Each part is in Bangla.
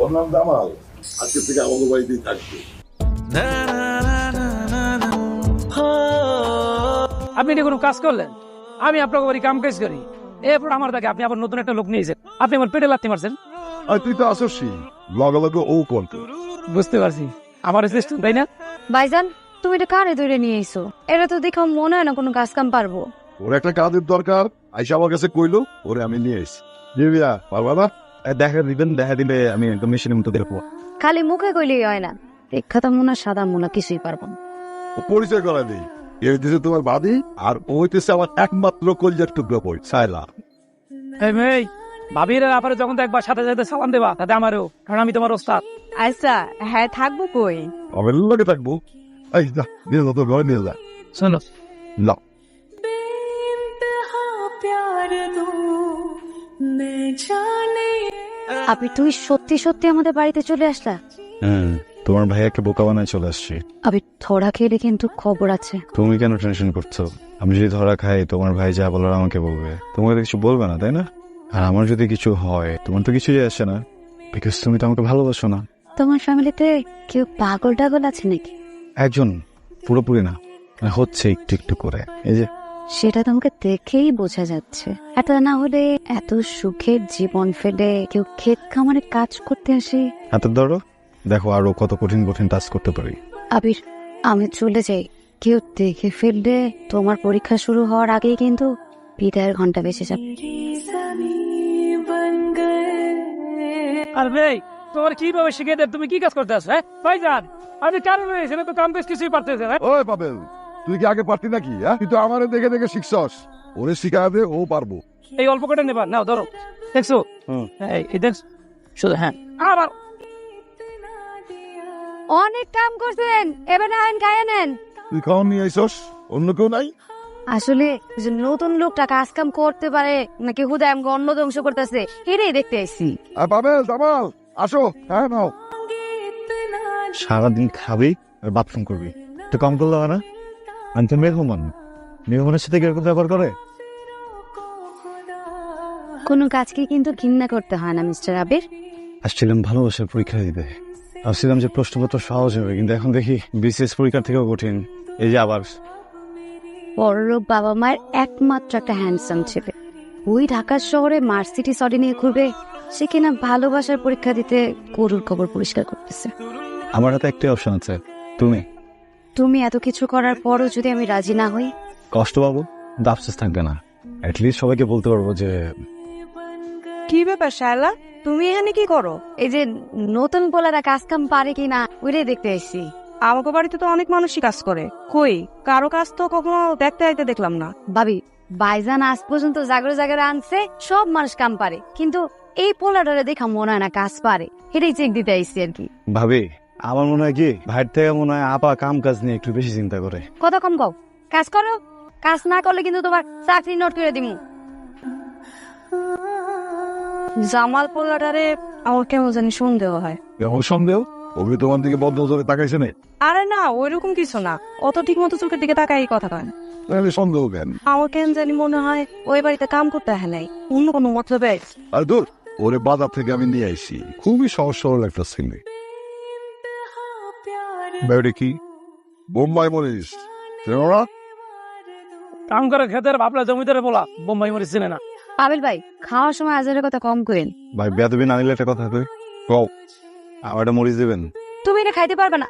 ওর নাম জামাল আজকে থেকে আমাদের বাড়িতেই থাকবে। আপনি এটি কোনো কাজ করলেন? আমি আপনাকে বাড়ি কাম কাজ করি। এরপর আমার তাকে আপনি আবার নতুন একটা লোক নিয়েছেন আপনি আমার পেটে লাত্তি মারছেন। আর তুই তো আসছি লগে লগে ও করতো বুঝতে পারছি। আমার সিস্টেম তাই না? ভাইজান তুমি এটা কারে ধরে নিয়ে এসো এটা তো দেখো মনে হয় না কোনো কাজ কাম পারব। ওর একটা কাজের দরকার। আইসা আমার কাছে কইলো ওরে আমি নিয়ে এসছি জিবিয়া পারবা না? দেখা দিবেন দেখা দিলে আমি একদম মেশিনের মতো দেখব। খালি মুখে কইলেই হয় না। বিখ্যাত মোনা সাদা মোনা কিছুই পারব না। ও পরিচয় করা নেই এ হইতেছে তোমার বাদি আর ও হইতেছে আমার একমাত্র কলজার টুকরো বই সাইলা এই মেয়ে ভাবির ব্যাপারে যখন একবার সাথে সাথে সালাম দেবা তাতে আমারও কারণ আমি তোমার ওস্তাদ। আচ্ছা হ্যাঁ থাকব কই? আমি লগে থাকব। এই যা নিয়ে যা তোর ঘরে নিয়ে যা। শোনো। লাও আপনি তুই সত্যি সত্যি আমাদের বাড়িতে চলে আসলা? হ্যাঁ তোমার ভাইয়াকে বোকা বানায় চলে আসছি। আমি থোড়া খেলে কিন্তু খবর আছে। তুমি কেন টেনশন করছ? আমি যদি ধরা খাই তোমার ভাই যা বলার আমাকে বলবে। তোমাকে তো কিছু বলবে না তাই না? আর আমার যদি কিছু হয় তোমার তো কিছুই আসে না। বিকজ তুমি তো আমাকে ভালোবাসো না। তোমার ফ্যামিলিতে কেউ পাগল টাগল আছে নাকি? একজন পুরোপুরি না। মানে হচ্ছে একটু একটু করে। এই যে সেটা তোমাকে দেখেই বোঝা যাচ্ছে। এত না হলে এত সুখের জীবন ফেলে কেউ ক্ষেত খামারে কাজ করতে আসে? হাতের ধরো। দেখো আরও কত কঠিন কঠিন টাচ করতে পারি। আবির আমি চলে যাই। কেউ দেখে ফেললে তোমার পরীক্ষা শুরু হওয়ার আগেই কিন্তু বিদায়ের ঘণ্টা বেঁচে যাবে। আর ভাই তোমার কীভাবে শিখে তুমি কি কাজ করতে আসো হ্যাঁ? ভাইজান আমি কারণ এখানে তো কাম কাজ কিছুই পারতেছে না ওই পাবেল। তুই কি আগে পারতি নাকি হ্যাঁ? তুই তো আমারে দেখে দেখে শিখছস। ওরে শিখায় দে ও পারব। এই অল্প কটা নেবা নাও ধরো। দেখছ? এই শুধু হ্যাঁ। আবার। অনেক কাম করছেন এবার না খাইয়ে নেন। তুই খাওয়ান নিয়ে আইসস? অন্য কেউ নাই? আসলে যে নতুন লোকটা কাজ কাম করতে পারে নাকি হুদায় আমাকে অন্ন ধ্বংস করতেছে এটাই দেখতে আইসি আর পাবেল জামাল আসো হ্যাঁ নাও। সারাদিন খাবি আর বাথরুম করবি। একটু কম করলে না? আমি তো মেহমান মেহমানের সাথে কীরকম ব্যবহার করে? কোনো কাজকে কিন্তু ঘৃণা করতে হয় না মিস্টার আবির। আসছিলাম ভালোবাসার পরীক্ষা দিতে। ভাবছিলাম যে প্রশ্নপত্র সহজ হবে কিন্তু এখন দেখি বিসিএস পরীক্ষার থেকেও কঠিন। এই যে আবার। বড়লোক বাবা মায়ের একমাত্র একটা হ্যান্ডসাম ছেলে। ওই ঢাকার শহরে মার্সিটি সরি নিয়ে ঘুরবে সে কিনা ভালোবাসার পরীক্ষা দিতে গরুর খবর পরিষ্কার করতেছে। আমার হাতে একটাই অপশন আছে তুমি। তুমি এত কিছু করার পরও যদি আমি রাজি না হই? কষ্ট পাবো কিন্তু আফসোস থাকবে না। অ্যাটলিস্ট সবাইকে বলতে পারব যে কি ব্যাপার শায়লা? তুমি এখানে কি করো? এই যে নতুন পোলারা কাজ কাম পারে কিনা ওইটাই দেখতে আসছি আমাকে বাড়িতে তো অনেক মানুষই কাজ করে। কই? কারও কাজ তো কখনো দেখতে আইতে দেখলাম না। ভাবি বাইজান আজ পর্যন্ত জাগরে জাগরে আনছে সব মানুষ কাম পারে। কিন্তু এই পোলাটারে দেখা মনে হয় না কাজ পারে। এটাই চেক দিতে আইসি আর কি। ভাবি আমার মনে হয় কি ভাইয়ের থেকে মনে হয় আপা কাম কাজ নিয়ে একটু বেশি চিন্তা করে। কথা কম কও। কাজ করো। কাজ না করলে কিন্তু তোমার চাকরি নোট করে দিমু। জামাল পোলাটারে আমার কেমন জানি সন্দেহ হয়। এমন সন্দেহ? ওকে তোমার দিকে বদ্ধ নজরে তাকাইছে না। আরে না ওইরকম কিছু না। অত ঠিক মতো চোখের দিকে তাকাই কথা কয় না। তাহলে সন্দেহ কেন? আমার কেন জানি মনে হয় ওই বাড়িতে কাম করতে হয় নাই। অন্য কোনো মতলবে। আর দূর ওরে বাজার থেকে আমি নিয়ে আইছি। খুবই সহজ সরল একটা ছেলে। বাইরে কি বোম্বাই মরিস চেনো না কাম করে খেতের ভাবলা জমিদারে বলা বোম্বাই মরিস চিনে না পাবেল ভাই খাওয়ার সময় আজের কথা কম করেন ভাই বেদবি না নিলে একটা কথা কই কও আমার একটা মরিচ দেবেন তুমি এটা খাইতে পারবে না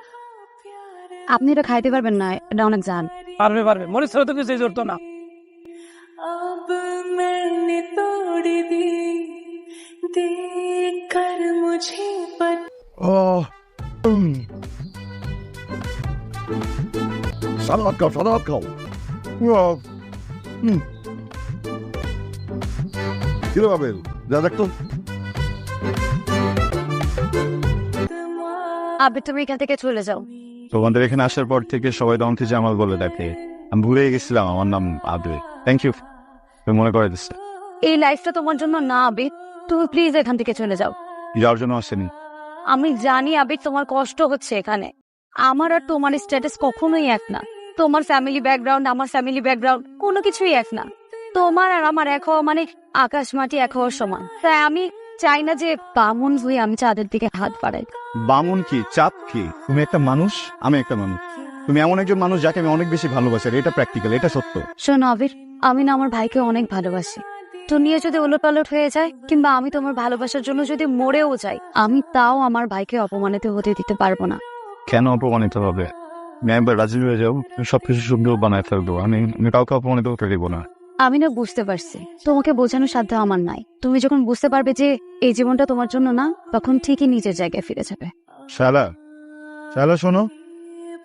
আপনি এটা খাইতে পারবেন না এটা অনেক জান পারবে পারবে মরিস ছাড়া তো কিছুই জড়তো না अब मैंने तोड़ दी देख कर मुझे पता সালাদ খাও সালাদ খাও। কিরে বাবেল যা দেখতো আবে তুমি এখান থেকে চলে যাও। তোমাদের এখানে আসার পর থেকে সবাই দমতে জামাল বলে ডাকে। আমি ভুলে গেছিলাম আমার নাম আবে। থ্যাংক ইউ তুমি মনে করে দিচ্ছে এই লাইফটা তোমার জন্য না আবে। তুমি প্লিজ এখান থেকে চলে যাও। যাওয়ার জন্য আসেনি। আমি জানি আবে তোমার কষ্ট হচ্ছে এখানে। আমার আর তোমার স্ট্যাটাস কখনোই এক না। তোমার ফ্যামিলি ব্যাকগ্রাউন্ড আমার ফ্যামিলি ব্যাকগ্রাউন্ড কোনো কিছুই এক না। তোমার আর আমার এক হওয়া মানে আকাশ মাটি এক হওয়ার সমান। তাই আমি চাই না যে বামুন হয়ে আমি চাঁদের দিকে হাত বাড়াই। বামুন কি? চাঁদ কি? তুমি একটা মানুষ আমি একটা মানুষ। তুমি এমন একজন মানুষ যাকে আমি অনেক বেশি ভালোবাসি আর এটা প্র্যাকটিক্যাল এটা সত্য। শোনো আবির আমি না আমার ভাইকে অনেক ভালোবাসি। দুনিয়া যদি উলটপালট হয়ে যায় কিংবা আমি তোমার ভালোবাসার জন্য যদি মরেও যাই আমি তাও আমার ভাইকে অপমানিত হতে দিতে পারব না। কেন অপমানিত হবে? আমি একবার রাজি হয়ে যাও সবকিছু সুন্দর বানায় ফেলব। আমি আমি কাউকে অপমানিত হতে দেবো না। আমি না বুঝতে পারছি। তোমাকে বোঝানোর সাধ্য আমার নাই। তুমি যখন বুঝতে পারবে যে এই জীবনটা তোমার জন্য না তখন ঠিকই নিজের জায়গায় ফিরে যাবে। শালা শালা শোনো।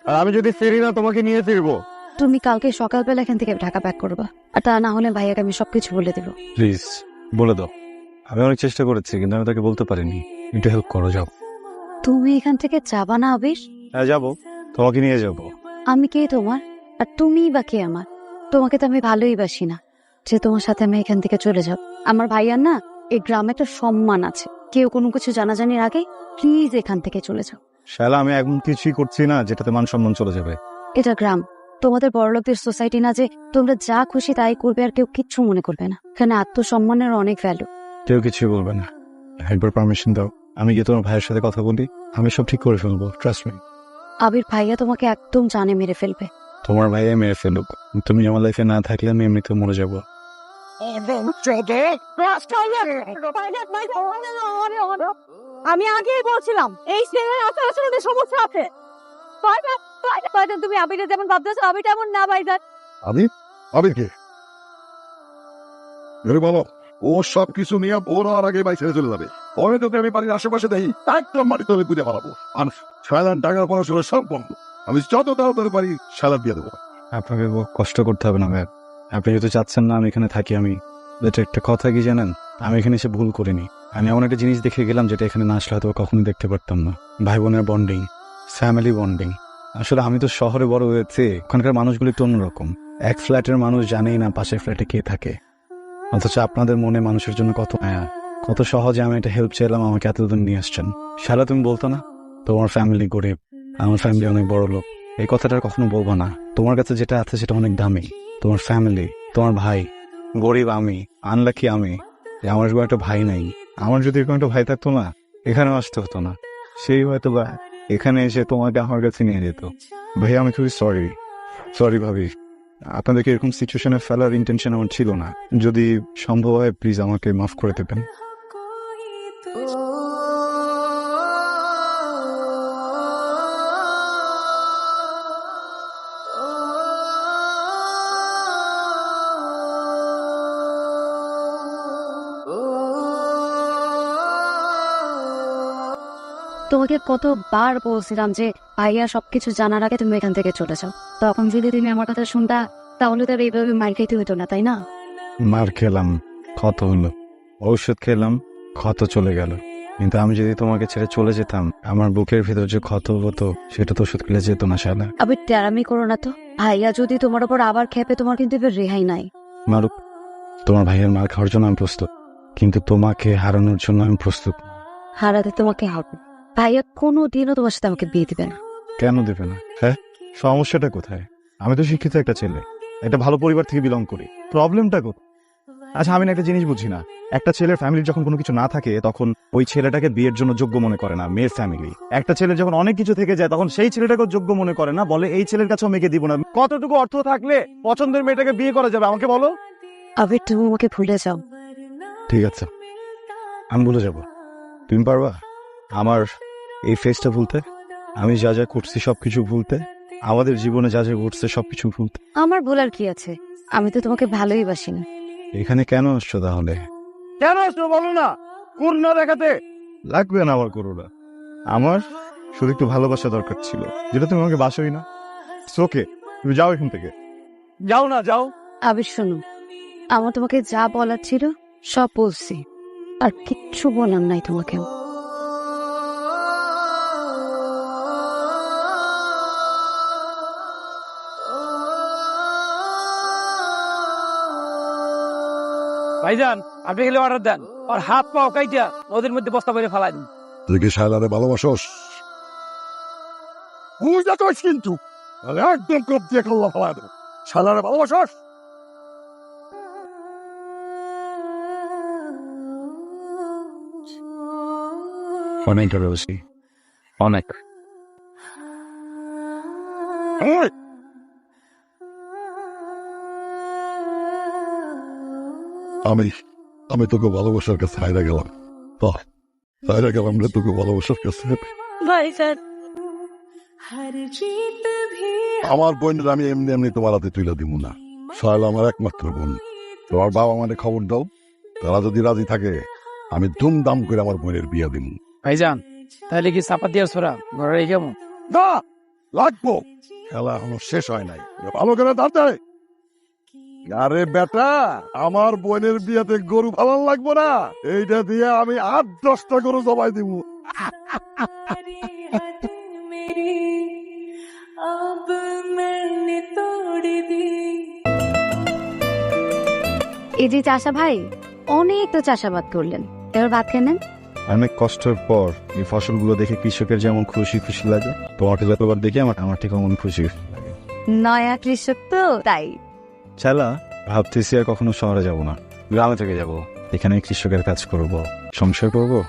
আর আমি যদি ফিরি না তোমাকে নিয়ে ফিরবো। তুমি কালকে সকালবেলা এখান থেকে ঢাকা প্যাক করবা। আর তা না হলে ভাইয়াকে আমি সবকিছু বলে দেবো। প্লিজ বলে দাও। আমি অনেক চেষ্টা করেছি কিন্তু আমি তাকে বলতে পারিনি। একটু হেল্প করো যাও। তুমি এখান থেকে যাবা না আবির? হ্যাঁ যাব। তোমাকে নিয়ে যাব। আমি কে তোমার? আর তুমিই বা কে আমার? তোমাকে তো আমি ভালোই বাসি না। যে তোমার সাথে আমি এখান থেকে চলে যাব আমার ভাইয়ার না এই গ্রামে একটা সম্মান আছে। কেউ কোনো কিছু জানাজানির আগে প্লিজ এখান থেকে চলে যাও। শালা আমি এমন কিছুই করছি না যেটাতে মান সম্মান চলে যাবে। এটা গ্রাম। তোমাদের বড়লোকদের সোসাইটি না যে তোমরা যা খুশি তাই করবে আর কেউ কিচ্ছু মনে করবে না। এখানে আত্মসম্মানের অনেক ভ্যালু কেউ কিছুই বলবে না। একবার পারমিশন দাও। আমি গিয়ে তোমার ভাইয়ের সাথে কথা বলি। আমি সব ঠিক করে ফেলব ট্রাস্ট মি আবির ভাইয়া তোমাকে একদম জানে মেরে ফেলবে। তোমার ভাইয়া মেরে ফেলুক। তুমি আমার লাইফে না থাকলে আমি এমনিতে মরে যাব। আমি আগেই বলছিলাম এই ছেলের আচার আচরণে সমস্যা আছে। তুমি আবিরে যেমন ভাবতেছো আবির তেমন না ভাইজান আমি আবির? কে এরে বলো ও সব কিছু নিয়ে ওর আর আগে বাই ছেড়ে চলে যাবে। পরে তোকে আমি বাড়ির আশেপাশে দেখি, একদম মাটিতে আমি পুজো পালাবো। আর সাধারণ টাকার পড়াশোনা সব বন্ধ। আমি যত তাড়াতাড়ি পারি সালাদ দিয়ে দেবো। আপনাকে কষ্ট করতে হবে না ভাই আপনি যেহেতু চাচ্ছেন না, আমি এখানে থাকি আমি। এটা একটা কথা কি জানেন? আমি এখানে এসে ভুল করিনি। আমি এমন একটা জিনিস দেখে গেলাম যেটা এখানে না আসলে হয়তো কখনোই দেখতে পারতাম না। ভাই বোনের বন্ডিং ফ্যামিলি বন্ডিং আসলে আমি তো শহরে বড় হয়েছে ওখানকার মানুষগুলো একটু অন্যরকম। এক ফ্ল্যাটের মানুষ জানেই না পাশের ফ্ল্যাটে কে থাকে। অথচ আপনাদের মনে মানুষের জন্য কত মায়া। কত সহজে আমি একটা হেল্প চাইলাম, আমাকে এতদিন নিয়ে আসছেন। শালা, তুমি বলতো না? তোমার ফ্যামিলি গরিব, আমার ফ্যামিলি অনেক বড় লোক। এই কথাটা কখনো বলব না। তোমার কাছে যেটা আছে সেটা অনেক দামি। তোমার ফ্যামিলি তোমার ভাই, গরিব আমি আনলাকি আমি। আমার এরকম একটা ভাই নাই। আমার যদি এরকম একটা ভাই থাকতো না, এখানেও আসতে হতো না। সেই হয়তো বা এখানে এসে তোমাকে আমার কাছে নিয়ে যেত। ভাই, আমি খুবই সরি সরি ভাবি। আপনাদেরকে এরকম সিচুয়েশনে ফেলার ইন্টেনশন আমার ছিল না? যদি সম্ভব হয় প্লিজ আমাকে মাফ করে দেবেন। তোমাকে কতবার বলছিলাম যে ভাইয়া সবকিছু জানার আগে তুমি এখান থেকে চলে যাও। তখন যদি তুমি আমার কথা শুনতা তাহলে তো এইভাবে মার খাইতে হতো না তাই না? মার খেলাম ক্ষত হলো। ঔষধ খেলাম ক্ষত চলে গেল। কিন্তু আমি যদি তোমাকে ছেড়ে চলে যেতাম আমার বুকের ভিতর যে ক্ষত হতো সেটা তো ওষুধ খেলে যেত না শালা। আবার তেরামি করো না তো। ভাইয়া যদি তোমার উপর আবার খেপে তোমার কিন্তু এবার রেহাই নাই। মারুক তোমার ভাইয়ের মার খাওয়ার জন্য আমি প্রস্তুত। কিন্তু তোমাকে হারানোর জন্য আমি প্রস্তুত। হারাতে তোমাকে হবে। ভাইয়া কোনো দিনও তোমার সাথে আমাকে বিয়ে দিবে না। কেন দেবে না? হ্যাঁ? সমস্যাটা কোথায়? আমি তো শিক্ষিত একটা ছেলে। একটা ভালো পরিবার থেকে বিলং করি। প্রবলেমটা কোথায় আচ্ছা আমি না একটা জিনিস বুঝি না। একটা ছেলের ফ্যামিলির যখন কোনো কিছু না থাকে তখন ওই ছেলেটাকে বিয়ের জন্য যোগ্য মনে করে না মেয়ের ফ্যামিলি একটা ছেলে যখন অনেক কিছু থেকে যায় তখন সেই ছেলেটাকেও যোগ্য মনে করে না বলে এই ছেলের কাছেও মেয়েকে দিব না। কতটুকু অর্থ থাকলে পছন্দের মেয়েটাকে বিয়ে করা যাবে? আমাকে বলো? আবির তুমি আমাকে ভুলে যাও। ঠিক আছে। আমি ভুলে যাব। তুমি পারবা? আমার এই ফেসটা ভুলতে আমি যা যা করছি সবকিছু ভুলতে আমাদের জীবনে যা যা ঘটছে সবকিছু ভুলতে। আমার ভুলার কি আছে? আমি তো তোমাকে ভালোই বাসি না এখানে কেন আসছো তাহলে? কেন আসছো বলো না? করুণা দেখাতে। লাগবে না আমার করোনা আমার শুধু একটু ভালোবাসা দরকার ছিল যেটা তুমি আমাকে বাসোই না। ওকে তুমি যাও এখান থেকে। যাও না যাও। আবির শোনো। আমার তোমাকে যা বলার ছিল সব বলছি। আর কিচ্ছু বলার নাই তোমাকে ভাইজান আপনি খেলে অর্ডার দেন। আর হাত পাও কাইটা নদীর মধ্যে বস্তা করে ফেলাই দিন। তুই কি শালারে ভালোবাসস? বুঝতে চাস কিন্তু তাহলে একদম কপ দিয়ে খাল্লা ফেলা দেবো। শালারে ভালোবাসস? অনেক বেশি অনেক। আমি আমি তোকে ভালোবাসার কাছে হাইরা গেলাম। বাহ হাইরা গেলাম রে তোকে ভালোবাসার কাছে। ভাই স্যার। আমার বোনের আমি এমনি এমনি তোমার হাতে তুলে দিব না। সয়াল আমার একমাত্র বোন। তোমার বাবা মানে খবর দাও। তারা যদি রাজি থাকে আমি ধুমধাম করে আমার বোনের বিয়ে দিব ভাইজান তাহলে কি চাপা দিয়ে সোরা ঘরে কেমন লাগবো। খেলা এখনও শেষ হয় নাই। ভালো করে দাঁড়ায় আরে বেটা আমার বোনের বিয়েতে গরু ভালো লাগবো না এইটা দিয়ে আমি আট দশটা গরু জবাই দিব सारी हद मेरी अब मैंने तोड़ दी এই যে চাষা ভাই অনেক তো চাষাবাদ করলেন এবার ভাত খেয়ে নেন অনেক কষ্টের পর এই ফসলগুলো দেখে কৃষকের যেমন খুশি খুশি লাগে তোমাকে যতবার দেখে আমার আমার ঠিক অমন খুশি লাগে নয়া কৃষক তো তাই চালা ভাবতেছি আর কখনো শহরে যাব না। গ্রামে থেকে যাব। এখানে কৃষকের কাজ করব। সংসার করব?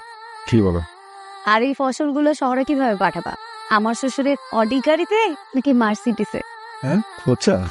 কি বলো? আর এই ফসলগুলো শহরে কীভাবে পাঠাবা? আমার শ্বশুরের অডি গাড়িতে নাকি মার্সিডিসে? হ্যাঁ বুঝছা